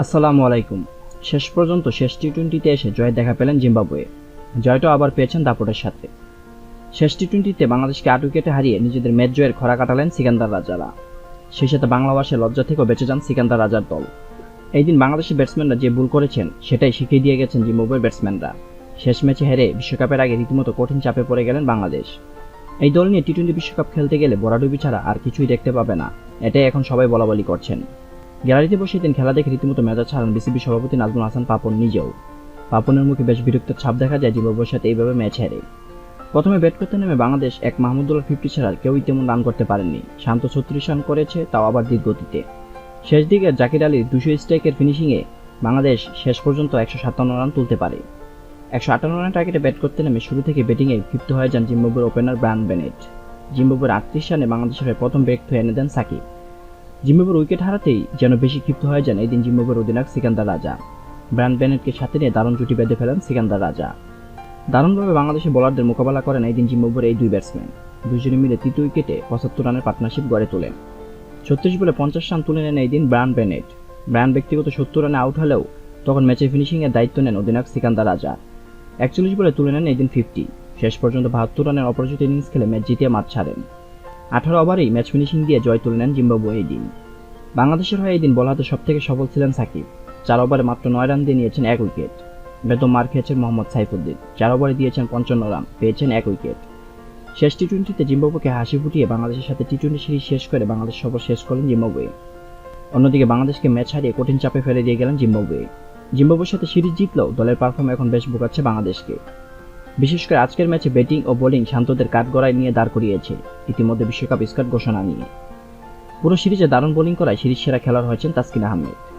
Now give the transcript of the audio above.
আসসালামু আলাইকুম। শেষ পর্যন্ত শেষ টি টোয়েন্টিতে এসে জয়ের দেখা পেলেন জিম্বাবুয়ে। জয়টা আবার পেয়েছেন দাপটের সাথে। শেষ টি টোয়েন্টিতে বাংলাদেশকে আট উইকেটে হারিয়ে নিজেদের ম্যাচ জয়ের খরা কাটালেন সিকান্দার রাজারা। সেই সাথে বাংলাভাষে লজ্জা থেকেও বেঁচে যান সিকান্দার রাজার দল। এই দিন বাংলাদেশের ব্যাটসম্যানরা যে ভুল করেছেন, সেটাই শিখিয়ে দিয়ে গেছেন জিম্বাবুয়ের ব্যাটসম্যানরা শেষ ম্যাচে হেরে বিশ্বকাপের আগে রীতিমতো কঠিন চাপে পড়ে গেলেন বাংলাদেশ। এই দল নিয়ে টি টোয়েন্টি বিশ্বকাপ খেলতে গেলে বরাডুবি ছাড়া আর কিছুই দেখতে পাবে না। এটাই এখন সবাই বলাবলি করছেন। গ্যালারিতে বসে দিন খেলা দেখে রীতিমতো মেজাজ ছাড়ান বিসিবি সভাপতি নাজমুল হাসান পাপন নিজেও। পাপনের মুখে বেশ বিরক্তের ছাপ দেখা যায় জিম্বাবুয়ের সাথে এইভাবে ম্যাচ হেরে। প্রথমে ব্যাট করতে নেমে বাংলাদেশ এক মাহমুদুল্লাহ ফিফটি ছাড়া কেউই তেমন রান করতে পারেননি। শান্ত ছত্রিশ রান করেছে, তাও আবার গতিতে শেষ দিকে জাকির আলীর দুশো স্ট্রাইকের ফিনিশিংয়ে বাংলাদেশ শেষ পর্যন্ত একশো সাতান্ন রান তুলতে পারে। একশো আটান্ন রানের টার্গেটে ব্যাট করতে নেমে শুরু থেকে ব্যাটিংয়ে ক্ষিপ্ত হয়ে যান জিম্বাবুয়ের ওপেনার ব্রায়ান বেনেট। জিম্বাবুয়ের আটত্রিশ রানে বাংলাদেশের প্রথম ব্রেক থয়ে এনে দেন সাকিব। জিম্বাবুয়ের উইকেট হারাতেই যেন বেশি ক্ষিপ্ত হয়ে যান এই দিন জিম্বাবুয়ের অধিনায়ক সিকান্দার রাজা। ব্রায়ান বেনেটকে সাথে নিয়ে দারুণ জুটি বেঁধে ফেলেন সিকান্দার রাজা। দারুণভাবে বাংলাদেশের বোলারদের মোকাবেলা করেন এই দিন জিম্বাবুয়ের এই দুই ব্যাটসম্যান। দুজনে মিলে তৃতীয় উইকেটে পঁচাত্তর রানের পার্টনারশিপ গড়ে তোলেন। ছত্রিশ বলে পঞ্চাশ রান তুলে নেন এই দিন ব্রায়ান বেনেট। ব্রায়ান ব্যক্তিগত সত্তর রানে আউট হলেও তখন ম্যাচের ফিনিশিংয়ের দায়িত্ব নেন অধিনায়ক সিকান্দার রাজা। একচল্লিশ বলে তুলে নেন এই দিন ফিফটি। শেষ পর্যন্ত বাহাত্তর রানের অপরাজিত ইনিংস খেলে ম্যাচ জিতিয়ে মাঠ ছাড়েন। আঠারো ওভারেই ম্যাচ ফিনিশিং দিয়ে জয় তুলে নেন জিম্বাবুয়ে এই দিন। বাংলাদেশের হয়ে এই দিন বল হাতে সবথেকে সফল ছিলেন সাকিব। চার ওভারে মাত্র নয় রান দিয়ে নিয়েছেন এক উইকেট। বেদম মার খেয়েছেন মোহাম্মদ সাইফুদ্দিন। চার ওভারে দিয়েছেন পঞ্চান্ন রান, পেয়েছেন এক উইকেট। শেষ টি টোয়েন্টিতে জিম্বাবুকে হাসি ফুটিয়ে বাংলাদেশের সাথে টি টোয়েন্টি সিরিজ শেষ করে বাংলাদেশ সফর শেষ করলেন জিম্বাবুয়ে। অন্যদিকে বাংলাদেশকে ম্যাচ হারিয়ে কঠিন চাপে ফেলে দিয়ে গেলেন জিম্বাবুয়ে। জিম্বাবুয়ের সাথে সিরিজ জিতলেও দলের পারফর্ম এখন বেশ ভোগাচ্ছে বাংলাদেশকে। বিশেষ করে আজকের ম্যাচে ব্যাটিং ও বোলিং শান্তদের কাঠগড়ায় নিয়ে দাঁড় করিয়েছে। ইতিমধ্যে বিশ্বকাপ স্কোয়াড ঘোষণা নিয়ে। পুরো সিরিজে দারুণ বোলিং করায় সিরিজ সেরা খেলোয়াড় হয়েছেন তাসকিন আহমেদ।